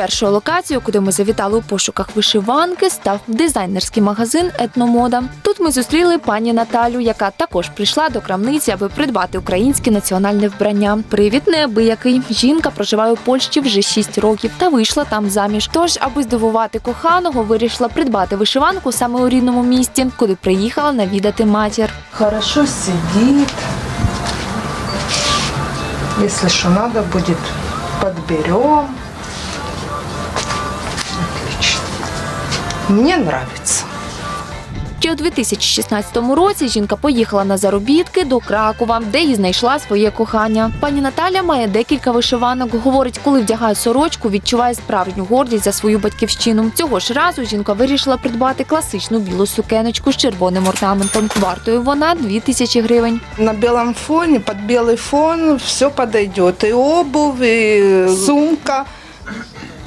Першою локацією, куди ми завітали у пошуках вишиванки, став дизайнерський магазин Етномода. Тут ми зустріли пані Наталю, яка також прийшла до крамниці, аби придбати українське національне вбрання. Привід неабиякий. Жінка проживає у Польщі вже 6 років та вийшла там заміж. Тож, аби здивувати коханого, вирішила придбати вишиванку саме у рідному місті, куди приїхала навідати матір. Хорошо сидит. Если что надо будет, подберем. Мне нравится. Ще у 2016 році жінка поїхала на заробітки до Кракова, де і знайшла своє кохання. Пані Наталя має декілька вишиванок. Говорить, коли вдягає сорочку, відчуває справжню гордість за свою батьківщину. Цього ж разу жінка вирішила придбати класичну білу сукеночку з червоним орнаментом. Вартою вона 2000 гривень. На белом фоне, под белый фон все подойдет. И обувь, и сумка.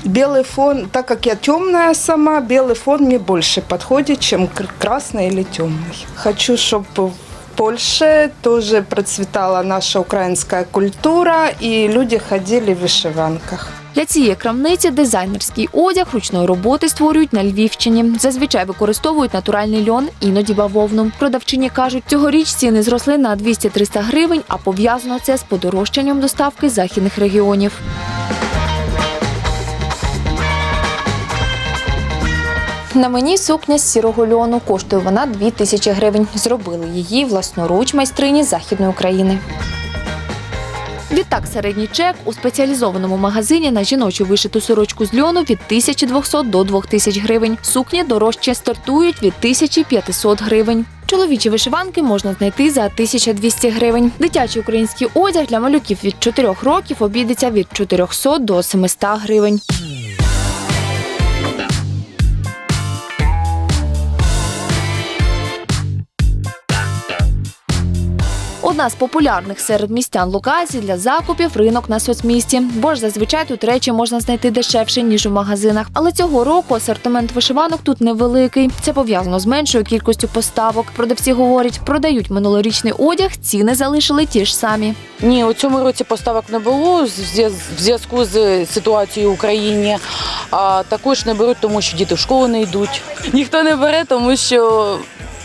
Белый фон, так как я темная сама, белый фон мне больше подходит, чем кр- красный или темный. Хочу, чтобы в Польше тоже процветала наша украинская культура, и люди ходили в вышиванках. Для цієї крамниці дизайнерський одяг ручної роботи створюють на Львівщині. Зазвичай використовують натуральний льон, іноді бавовну. Продавчині кажуть, цьогоріч ціни зросли на 200-300 гривень, а пов'язано це з подорожчанням доставки з західних регіонів. На мені сукня з сірого льону. Коштує вона 2 тисячі гривень. Зробили її власноруч майстрині Західної України. Відтак, середній чек у спеціалізованому магазині на жіночу вишиту сорочку з льону від 1200 до 2000 гривень. Сукні дорожче стартують від 1500 гривень. Чоловічі вишиванки можна знайти за 1200 гривень. Дитячий український одяг для малюків від 4 років обійдеться від 400 до 700 гривень. Одна з популярних серед містян локацій для закупів ринок на соцмісті, бо ж зазвичай тут речі можна знайти дешевше ніж у магазинах. Але цього року асортимент вишиванок тут невеликий. Це пов'язано з меншою кількістю поставок. Продавці говорять, продають минулорічний одяг, ціни залишили ті ж самі. Ні, у цьому році поставок не було в зв'язку з ситуацією в Україні. А також не беруть, тому що діти в школу не йдуть. Ніхто не бере, тому що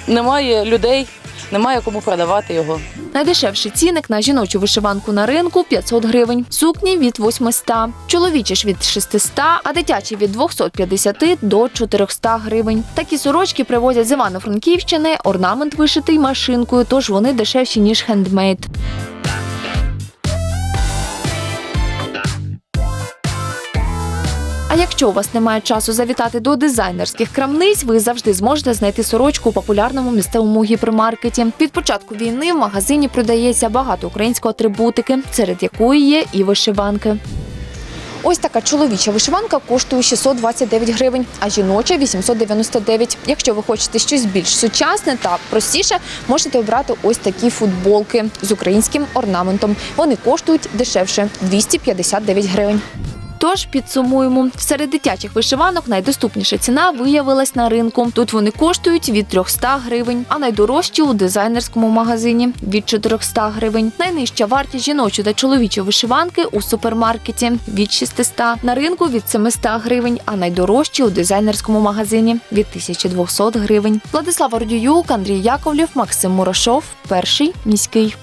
немає людей, немає кому продавати його. Найдешевший цінник на жіночу вишиванку на ринку 500 гривень, сукні від 800, чоловічі ж від 600, а дитячі від 250 до 400 гривень. Такі сорочки привозять з Івано-Франківщини, орнамент вишитий машинкою, тож вони дешевші ніж хендмейд. А якщо у вас немає часу завітати до дизайнерських крамниць, ви завжди зможете знайти сорочку у популярному місцевому гіпермаркеті. Від початку війни в магазині продається багато української атрибутики, серед якої є і вишиванки. Ось така чоловіча вишиванка коштує 629 гривень, а жіноча 899. Якщо ви хочете щось більш сучасне та простіше, можете обрати ось такі футболки з українським орнаментом. Вони коштують дешевше 259 гривень. Тож підсумуємо, серед дитячих вишиванок найдоступніша ціна виявилась на ринку. Тут вони коштують від 300 гривень, а найдорожчі у дизайнерському магазині від 400 гривень. Найнижча вартість жіночої та чоловічої вишиванки у супермаркеті від 600, на ринку від 700 гривень, а найдорожчі у дизайнерському магазині від 1200 гривень. Владислава Родіюк, Андрій Яковлів, Максим Мурашов, перший міський.